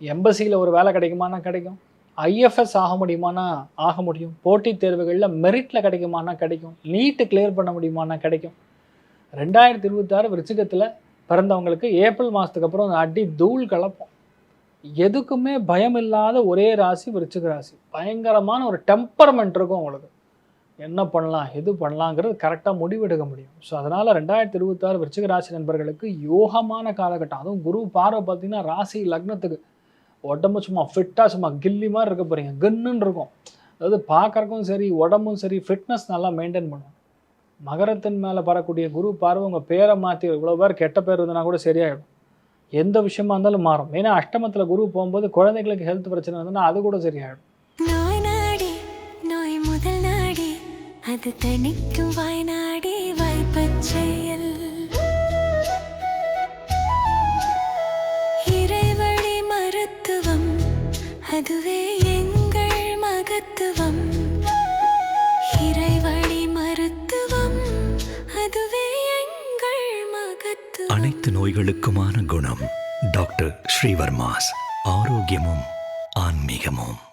எம்பசியில் ஒரு வேலை கிடைக்குமானா கிடைக்கும். ஐஎஃப்எஸ் ஆக முடியுமானா ஆக முடியும். போட்டித் தேர்வுகளில் மெரிட்டில் கிடைக்குமானா கிடைக்கும். நீட்டு கிளியர் பண்ண முடியுமானா கிடைக்கும். ரெண்டாயிரத்தி இருபத்தாறு விருச்சிகத்தில் பிறந்தவங்களுக்கு ஏப்ரல் மாதத்துக்கு அப்புறம் அந்த அடி தூள் கலப்போம். எதுக்குமே பயம் இல்லாத ஒரே ராசி விருச்சிக ராசி. பயங்கரமான ஒரு டெம்பர்மெண்ட் இருக்கும் உங்களுக்கு. என்ன பண்ணலாம் எது பண்ணலாங்கிறது கரெக்டாக முடிவெடுக்க முடியும். ஸோ அதனால் ரெண்டாயிரத்தி இருபத்தாறு விருச்சிக ராசி நண்பர்களுக்கு யோகமான காலகட்டம். அதுவும் குரு பார்வை பார்த்தீங்கன்னா ராசி லக்னத்துக்கு. உடம்பு சும்மா ஃபிட்டாக சும்மா கில்லி மாதிரி இருக்க போகிறீங்க கன்னுன்னு இருக்கும். அதாவது பார்க்குறக்கும் சரி உடம்பும் சரி ஃபிட்னஸ் நல்லா மெயின்டைன் பண்ணும். மகரத்தின் மேலே பரக்கூடிய குரு பார்வை உங்கள் பேரை மாற்றி இவ்வளோ பேர் கெட்ட பேர் இருந்தனா கூட சரியாயிடும். எந்த விஷயமா இருந்தாலும் மாறும். ஏன்னா அஷ்டமத்தில் குரு போகும்போது குழந்தைகளுக்கு ஹெல்த் பிரச்சனை இருந்ததுன்னா அது கூட சரியாயிடும். நோய் நாடி நோய் முதல் நாடி அது தணிக்கும் வாய்நாடி அதுவே எங்கள் மகத்துவம். இறைவழி மருத்துவம். அதுவே எங்கள் மகத்துவம். அனைத்து நோய்களுக்குமான குணம் டாக்டர் ஸ்ரீவர்மாஸ். ஆரோக்கியமும் ஆன்மீகமும்.